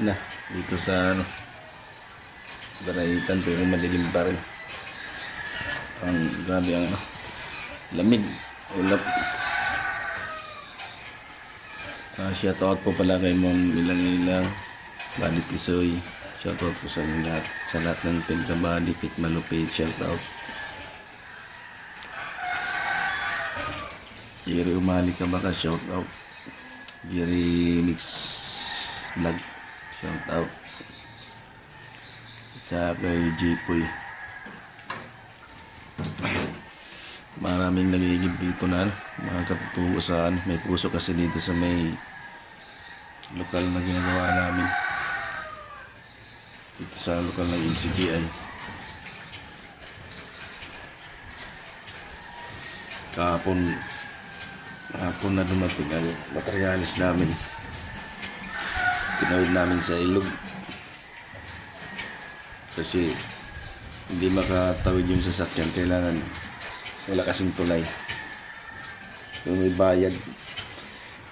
size na dito sa ano Daraitan pero malilim pa rin. Ang grabe ang ano, lamig, ulap. Uh, shout out po pala kay Ma'am Ilang Ilang, Bali Tisoy. Shout out po sa lahat. Sa lahat ng Pinta Bali, Pit Malupit, shout out. Jerry Umali ka baka, shout out. Jerry Mix Vlog, shout out. Sa kay Jipoy. Maraming nagigib dito na mga katutubo sa ano, may puso kasi dito sa may lokal na ginagawa namin. Dito sa lokal ng MCGI. Kahapon, kahapon na dumating ang materialis namin. Tinawid namin sa ilog. Kasi hindi makatawid yung sasakyan kailangan wala kasing tulay. Yung may bayad.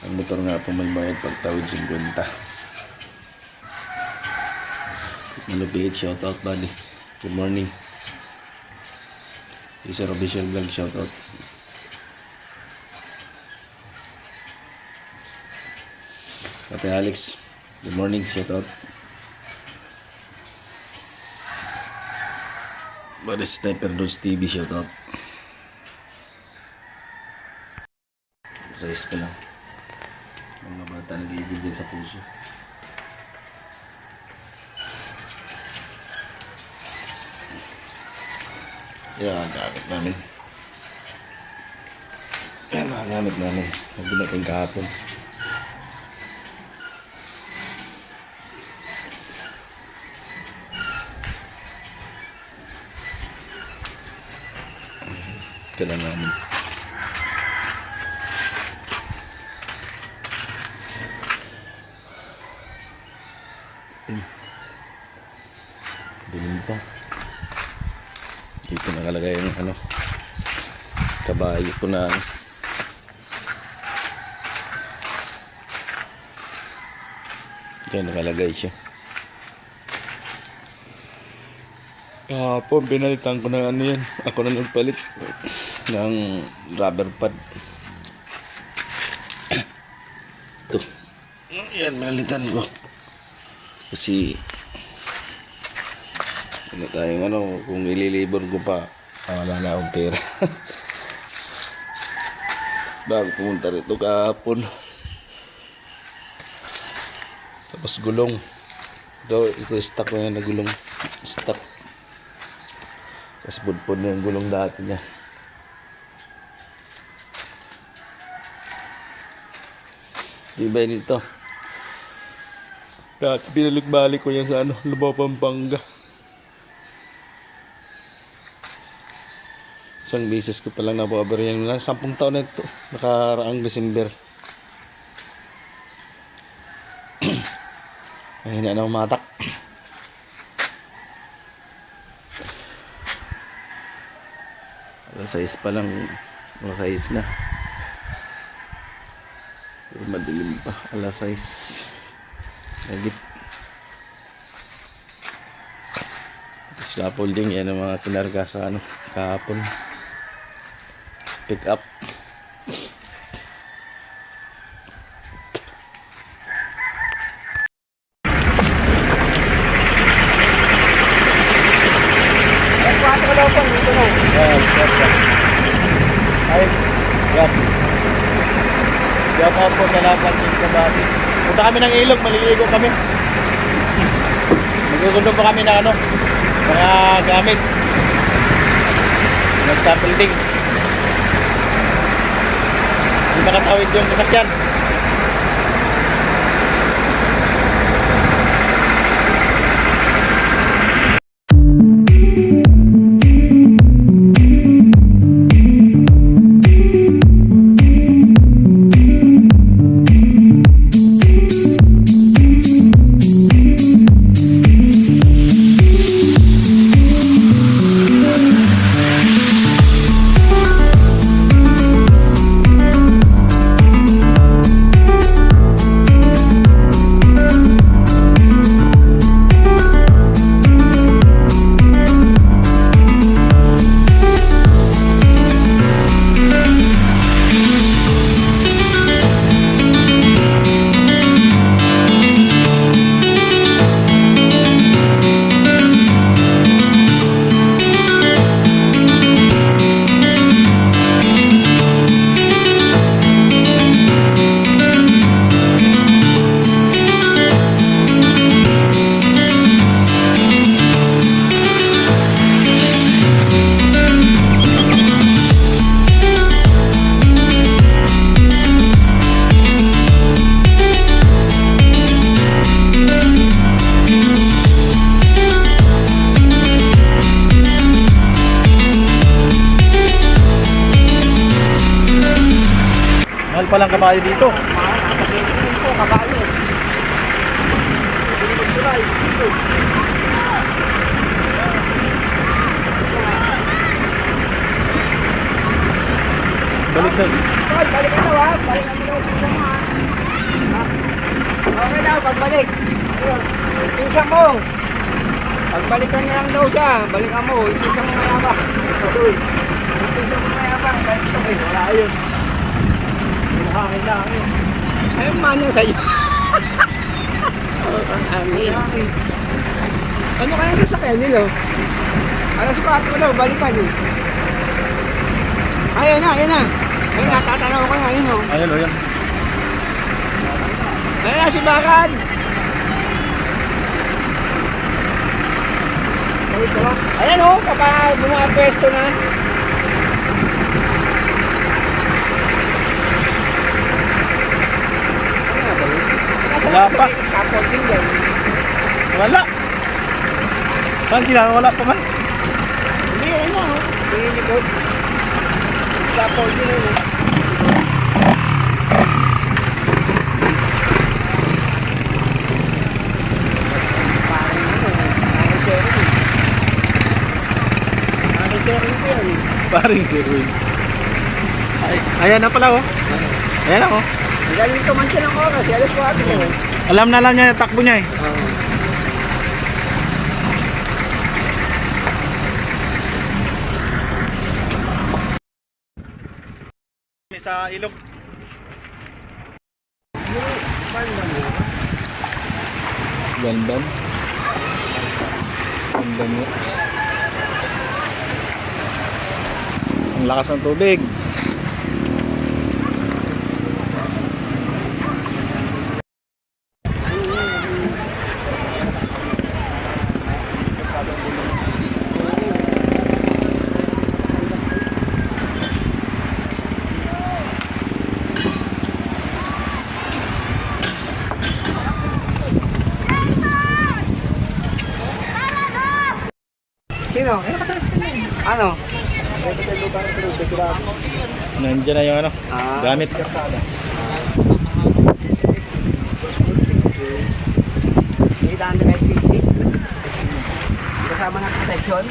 Ang motor nga po may bayad pag tawid 50 malupit shout out buddy. Good morning. Isa Robisher Vlog shout out Ate Alex good morning shout out Bada Sniper Dodge TV shoutout. Size pa lang. Mga bata nag-iibigyan sa puso. Yan, ang gamit namin. Yan ang gamit namin. Ang dumating kahapon. Kailan namin. Hmm. Dilim pa. Dito nakalagay yung ano. Kabayo ko na ano. Diyan nakalagay siya. Kahapon, pinalitan ko ng ano yan. Ako na nagpalit ng rubber pad. Ito. Yan, pinalitan ko. Kasi, ano tayong ano, kung ililibor ko pa, wala na akong pera. Bago pumunta rito kahapon. Tapos gulong. Ito, ito stock yan na gulong. Stock. Tapos budpod na yung gulong dati niya. Diba nito? Dati binalik-balik ko yan sa ano, Lubao, Pampanga. Isang beses ko palang nababar yan. Sampung taon na ito. Nakaraang December. Ay, na na umatak. Alas 6 pa lang. Alas 6 na. Pero madilim pa. Alas 6. Nagit. Scaffolding yan ang mga kinarga sa ano, kahapon. Pick up. Yes, yes, yes. Ay, yan. Shout out po sa lahat ng Team Kabati. Punta kami ng ilog, maliligo kami. Magsusundo pa kami ng ano, mga gamit. Mga scaffolding. Hindi makatawid yung sasakyan. Palang kabayo dito. Po, kabayo. Balik na. Tol, balik ka daw ha. Balik ka daw. Pinsan mo ha. Okay daw, pagbalik. Ayun. Pinsan mo. Pagbalikan niya lang daw siya. Balikan mo. Pinsan mo mayabang. Pinsan mo mayabang. Balik mo. Wala yun. Hangin lang eh. Ayun man niya sa'yo. Oh, ang hangin. Ano kaya sasakyan nila? Alas 4 daw, balikan eh. Ayun na, ayun na. Ayun na, tatanaw ko na, ayun o. Ayan o yan. Ayun na, si Bakan. Ayan o, papa, bumapwesto na. Wala pa. Scaffolding yan. Wala. Saan sila? Wala pa man. Hindi, ayun na o. Tingin likod. Scaffolding yun o. Parang parang sharing. Parang sharing ko yan eh. Paring si Ruin. Ay, ayan na pala oh. Ayan na oh. Galing tumansya ng oras, alas 4 eh. Alam na alam niya yung takbo niya eh. Oo. Sa ilog. Gandam. Gandam yun. Ang lakas ng tubig. Sino? Ano? Nandiyan na yung ano. Ah. Gamit. May daan na kahit 50. Kasama ng protection.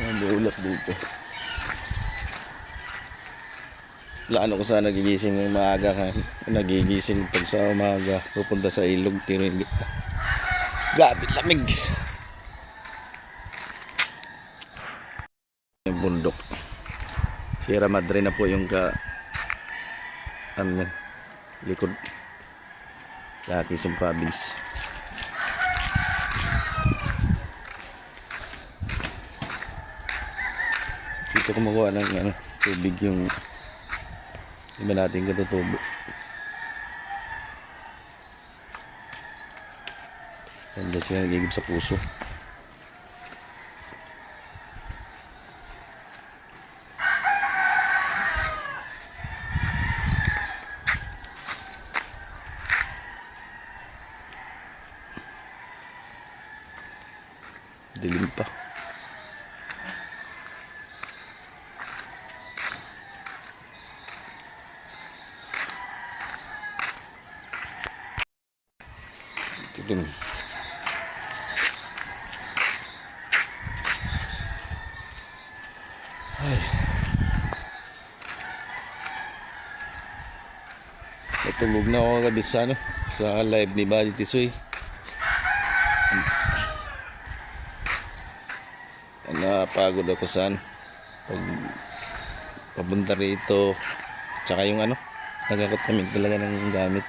Ang bulak dito. Plano ko sana nagigising ng maaga ka. Nagigising pag sa umaga. Pupunta sa ilog pero hindi. Grabe lamig. Yung bundok. Sierra Madre na po yung ka ano yan, likod. Sa Quezon Province. dito kumukuha ng ano, tubig yung iba natin katutubo. Ganda sila nagigib sa puso dilim pa Ito din. Ay. Natulog na ako kagabi sa ano, sa live ni Buddy Tisoy. Napagod ako saan. Pag papunta rito. Tsaka yung ano, nagakot kami talaga ng gamit.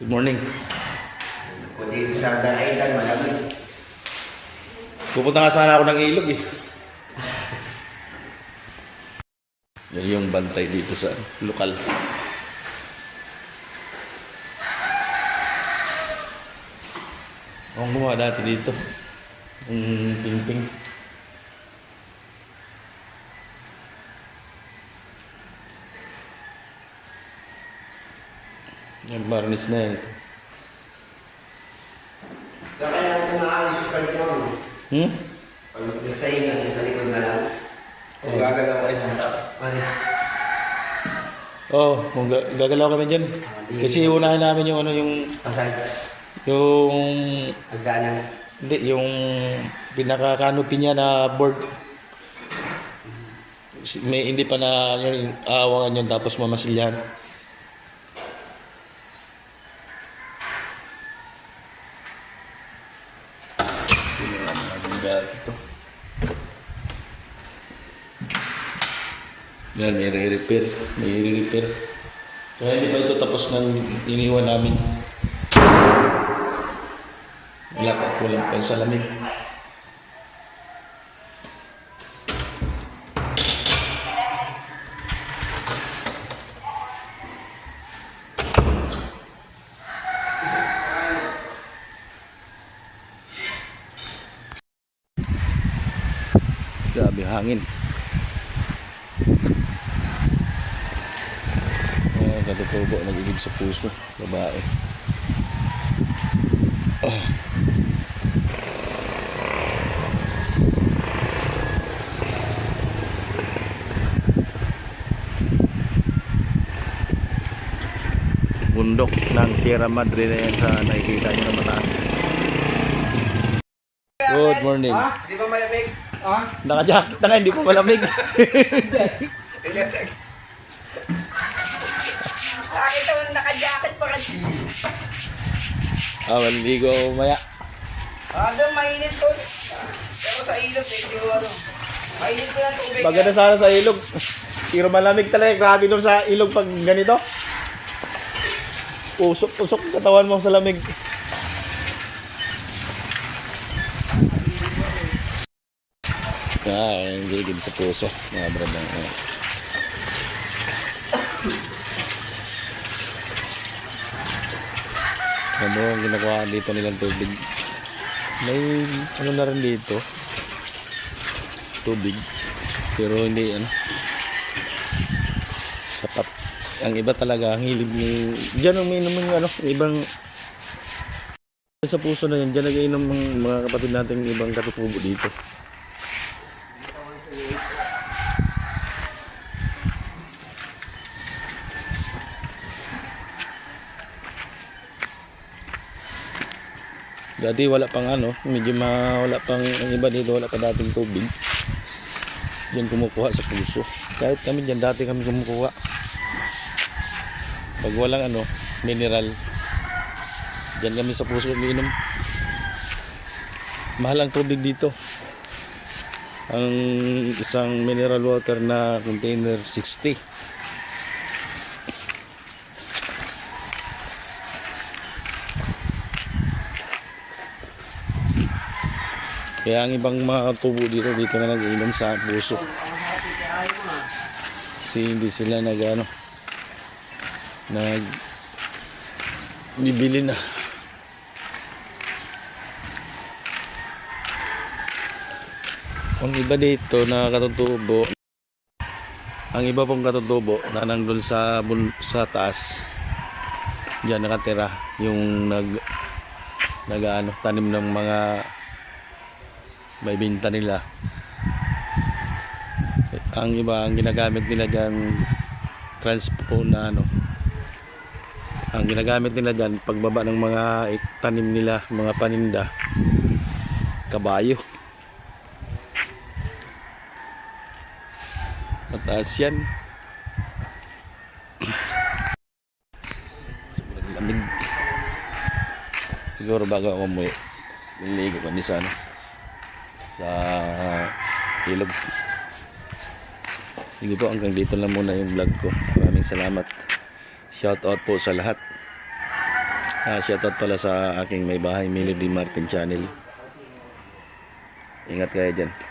Good morning. Kundi sa Danaitan, malamig. Pupunta nga sana ako ng ilog eh. Yan yung bantay dito sa lokal. Ako gumawa dati dito. Yung ping-ping. Yung barnis na yan. Kaya ako naalis sa kanya. Hmm? Pag nasayin na sa likod na lang. Kung gagalaw kayo ng Ano? Oo, oh, gagalaw kami dyan. Kasi unahin namin yung ano yung Pasal. yung Hagdanan. hindi yung pinaka canopy niya na board. May hindi pa na yung aawangan yun tapos mamasilyan. Yan, may re-repair. May re-repair. Kaya hindi pa ito tapos ng iniwan namin. Wala pa, walang pa sa lamig. Grabe hangin. Oh, katutubo, nag-ibig sa puso. Babae. bundok ng Sierra Madre na yan sa nakikita nyo na mataas. Good morning. Ha? Di ba malamig? Ha? Naka-jacket na nga, hindi pa malamig. ah, maligo maya. Ah, doon mainit to. Pero sa ilog, medyo ano. Mainit ko ng tubig. Maganda sana sa ilog. Pero malamig talaga. Grabe doon sa ilog pag ganito. Usok-usok katawan mo sa lamig. Ah, ang gigid sa puso. Mga brad ano. Ang ginagawa dito nilang tubig? May ano na rin dito. Tubig. Pero hindi ano. Sapat. Ang iba talaga, ang hilig ni... Diyan umiinom ng ano, ibang... Sa puso na yan, diyan nag-iinom ng mga kapatid natin ibang katutubo dito. Dati wala pang ano, medyo ma, wala pang ang iba dito, wala pa dating tubig. Diyan kumukuha sa puso. Kahit kami diyan dati kami kumukuha. Pag walang ano, mineral, diyan kami sa puso umiinom. Mahal ang tubig dito. Ang isang mineral water na container 60. Kaya ang ibang mga tubo dito, dito na nag-inom sa puso. Kasi hindi sila nag ano, nag bibili na. Ang iba dito na katutubo, ang iba pong katutubo na nandun sa bun, sa taas, diyan nakatira yung nag nag ano, tanim ng mga may binta nila. Ang iba, ang ginagamit nila dyan, transpo na ano, ang ginagamit nila dyan, pagbaba ng mga tanim nila, mga paninda, kabayo. Mataas yan. Sobrang lamig. Siguro bago ako umuwi, niligo kami sa ano, sa ilog. Sige po, hanggang dito lang muna yung vlog ko. Maraming salamat. Shout out po sa lahat. Ah, shout out pala sa aking may bahay, Melody Martin Channel. Ingat kayo dyan.